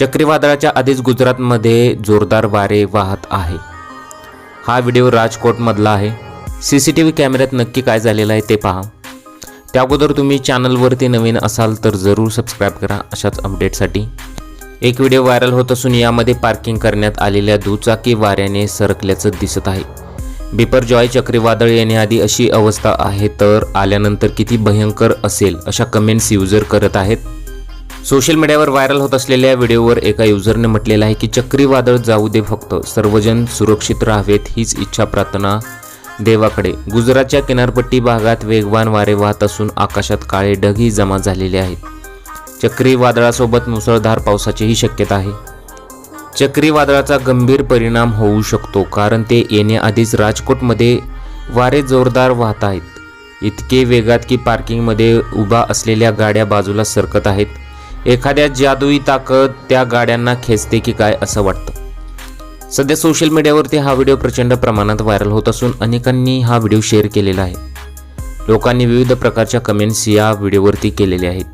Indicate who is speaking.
Speaker 1: चक्रीवादळाच्या आधीच गुजरातमध्ये जोरदार वारे वाहत आहे. हा व्हिडिओ राजकोटमधला आहे. सी सी टी व्ही कॅमेऱ्यात नक्की काय झालेलं आहे ते पहा. त्या अगोदर तुम्ही चॅनलवरती नवीन असाल तर जरूर सबस्क्राईब करा अशाच अपडेटसाठी. एक व्हिडिओ व्हायरल होत असून यामध्ये पार्किंग करण्यात आलेल्या दुचाकी वाऱ्याने सरकल्याचं दिसत आहे. बिपर जॉय चक्रीवादळ येण्याआधी अशी अवस्था आहे तर आल्यानंतर किती भयंकर असेल अशा कमेंट्स युजर करत आहेत. सोशल मीडियावर व्हायरल होत असलेल्या व्हिडिओवर एका युजरने म्हटलेलं आहे की चक्रीवादळ जाऊ दे फक्त. सर्वजण सुरक्षित राहावेत हीच इच्छा प्रार्थना देवाकडे. गुजरातच्या किनारपट्टी भागात वेगवान वारे वाहत असून आकाशात काळे ढगही जमा झालेले आहेत. चक्रीवादळासोबत मुसळधार पावसाचीही शक्यता आहे. चक्रीवादळाचा गंभीर परिणाम होऊ शकतो कारण ते येण्याआधीच राजकोटमध्ये वारे जोरदार वाहत आहेत. इतके वेगात की पार्किंगमध्ये उभा असलेल्या गाड्या बाजूला सरकत आहेत. एखाद्या जादुई ताकद त्या गाड्यांना खेचते की काय असं वाटतं? सध्या सोशल मीडियावरती हा व्हिडिओ प्रचंड प्रमाणात व्हायरल होत असून अनेकांनी हा व्हिडिओ शेअर केलेला आहे. लोकांनी विविध प्रकारच्या कमेंट्स या व्हिडिओवरती केलेल्या आहेत.